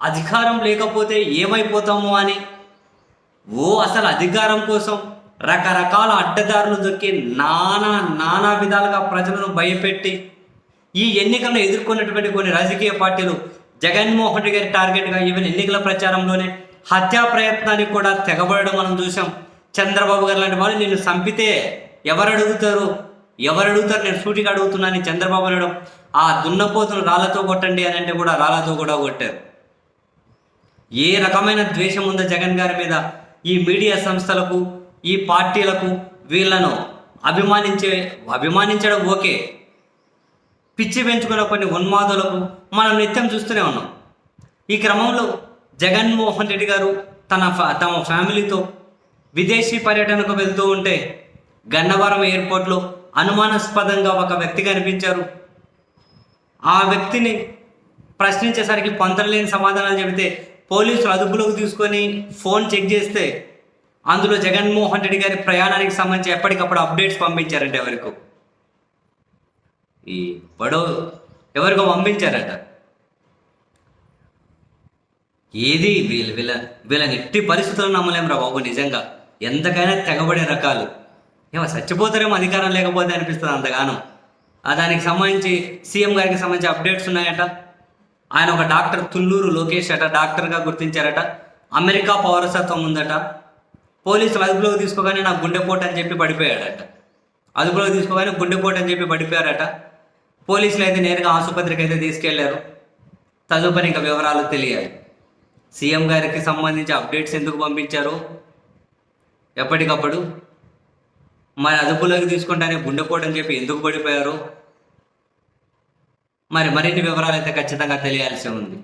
అధికారం లేకపోతే ఏమైపోతాము అని. ఓ అసలు అధికారం కోసం రకరకాల అడ్డదారులు దొక్కి నానా నానా విధాలుగా ప్రజలను భయపెట్టి ఈ ఎన్నికలను ఎదుర్కొన్నటువంటి కొన్ని రాజకీయ పార్టీలు జగన్మోహన్ రెడ్డి గారి టార్గెట్గా ఈవెన్ ఎన్నికల ప్రచారంలోనే హత్యా ప్రయత్నానికి కూడా తెగబడడం మనం చూసాం చంద్రబాబు గారు లాంటి వాళ్ళు నేను చంపితే ఎవరు అడుగుతారు ఎవరు అడుగుతారు నేను సూటిగా అడుగుతున్నాను చంద్రబాబు అనడం ఆ దున్నపోతును రాళ్ళతో కొట్టండి అని అంటే కూడా రాళ్ళతో కూడా కొట్టారు. ఏ రకమైన ద్వేషం ఉందో జగన్ గారి మీద ఈ మీడియా సంస్థలకు ఈ పార్టీలకు వీళ్ళను అభిమానించే అభిమానించడం ఓకే. పిచ్చి పెంచుకున్న కొన్ని ఉన్మాదులకు మనం నిత్యం చూస్తూనే ఉన్నాం. ఈ క్రమంలో జగన్మోహన్ రెడ్డి గారు తన తమ ఫ్యామిలీతో విదేశీ పర్యటనకు వెళ్తూ ఉంటే గన్నవరం ఎయిర్పోర్ట్లో అనుమానాస్పదంగా ఒక వ్యక్తి కనిపించారు. ఆ వ్యక్తిని ప్రశ్నించేసరికి పొంతలేని సమాధానాలు చెబితే పోలీసులు అదుపులోకి తీసుకొని ఫోన్ చెక్ చేస్తే అందులో జగన్మోహన్ రెడ్డి గారి ప్రయాణానికి సంబంధించి ఎప్పటికప్పుడు అప్డేట్స్ పంపించారంట ఎవరికో. ఈ పడవ ఎవరికో పంపించారట. ఏది వీళ్ళ వీళ్ళ వీళ్ళని ఎట్టి పరిస్థితుల్లో నమ్మలేమురా బాబు నిజంగా. ఎంతకైనా తెగబడే రకాలు. ఏమో చచ్చిపోతారేమో అధికారం లేకపోతే అనిపిస్తుంది అంతగానం. ఆ దానికి సంబంధించి సీఎం గారికి సంబంధించి అప్డేట్స్ ఉన్నాయట. ఆయన ఒక డాక్టర్ తుళ్ళూరు లోకేష్ అట డాక్టర్గా గుర్తించారట. అమెరికా పౌరసత్వం ఉందట. పోలీసులు అదుపులోకి తీసుకోగానే నాకు గుండెపోటు అని చెప్పి పడిపోయాడట. అదుపులోకి తీసుకోగానే గుండెపోటు అని చెప్పి పడిపోయారట. పోలీసులు అయితే నేరుగా ఆసుపత్రికి అయితే తీసుకెళ్ళారు. తదుపరి ఇంకా వివరాలు తెలియాలి. సీఎం గారికి సంబంధించి అప్డేట్స్ ఎందుకు పంపించారు? ఎప్పటికప్పుడు మరి అదుపులోకి తీసుకుంటానే గుండెపోటు అని చెప్పి ఎందుకు పడిపోయారు? మరి మరిన్ని వివరాలు అయితే ఖచ్చితంగా తెలియాల్సి ఉంది.